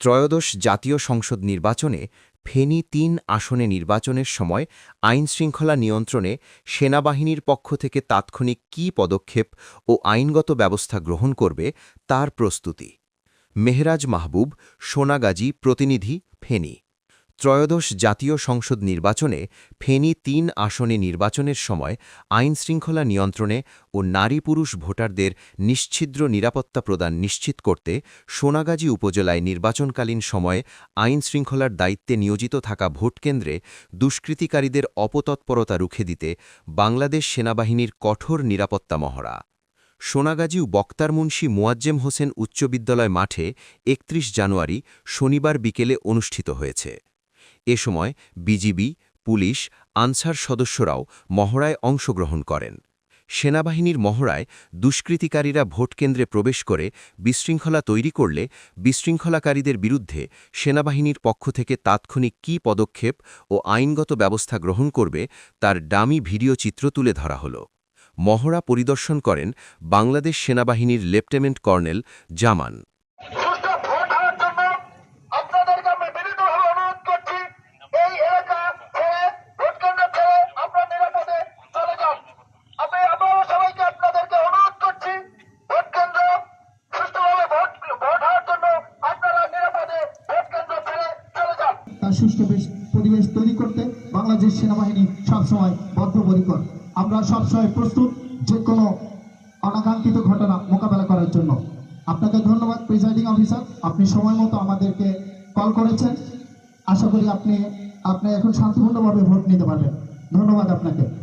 ত্রয়োদশ জাতীয় সংসদ নির্বাচনে ফেনী তিন আসনে নির্বাচনের সময় আইনশৃঙ্খলা নিয়ন্ত্রণে সেনাবাহিনীর পক্ষ থেকে তাৎক্ষণিক কী পদক্ষেপ ও আইনগত ব্যবস্থা গ্রহণ করবে তার প্রস্তুতি। মেহরাজ মাহবুব, সোনাগাজী প্রতিনিধি, ফেনী। ত্রয়োদশ জাতীয় সংসদ নির্বাচনে ফেনী তিন আসনে নির্বাচনের সময় আইনশৃঙ্খলা নিয়ন্ত্রণে ও নারী পুরুষ ভোটারদের নিশ্ছিদ্র নিরাপত্তা প্রদান নিশ্চিত করতে সোনাগাজী উপজেলায় নির্বাচনকালীন সময়ে আইনশৃঙ্খলার দায়িত্বে নিয়োজিত থাকা ভোটকেন্দ্রে দুষ্কৃতিকারীদের অপতৎপরতা রুখে দিতে বাংলাদেশ সেনাবাহিনীর কঠোর নিরাপত্তা মহড়া। সোনাগাজী বক্তার মুন্সি মোয়াজ্জেম হোসেন উচ্চ বিদ্যালয় মাঠে একত্রিশ জানুয়ারি শনিবার বিকেলে অনুষ্ঠিত হয়েছে। এ সময় বিজিবি, পুলিশ, আনসার সদস্যরাও মহড়ায় অংশগ্রহণ করেন। সেনাবাহিনীর মহড়ায় দুষ্কৃতিকারীরা ভোটকেন্দ্রে প্রবেশ করে বিশৃঙ্খলা তৈরি করলে বিশৃঙ্খলাকারীদের বিরুদ্ধে সেনাবাহিনীর পক্ষ থেকে তাৎক্ষণিক কী পদক্ষেপ ও আইনগত ব্যবস্থা গ্রহণ করবে তার ডামি ভিডিও চিত্র তুলে ধরা হল। মহড়া পরিদর্শন করেন বাংলাদেশ সেনাবাহিনীর লেফটেন্যান্ট কর্নেল জামান। সুষ্ঠু বেশ- পরিবেশ তৈরি করতে বাংলাদেশ সেনাবাহিনী সবসময় বদ্ধপরিকর। আমরা সবসময় প্রস্তুত যে কোনো অনাকাঙ্ক্ষিত ঘটনা মোকাবেলা করার জন্য। আপনাকে ধন্যবাদ প্রিজাইডিং অফিসার আপনি সময় মতো আমাদেরকে কল করেছেন। আশা করি আপনি আপনি এখন শান্তিপূর্ণভাবে ভোট নিতে পারবেন। ধন্যবাদ আপনাকে।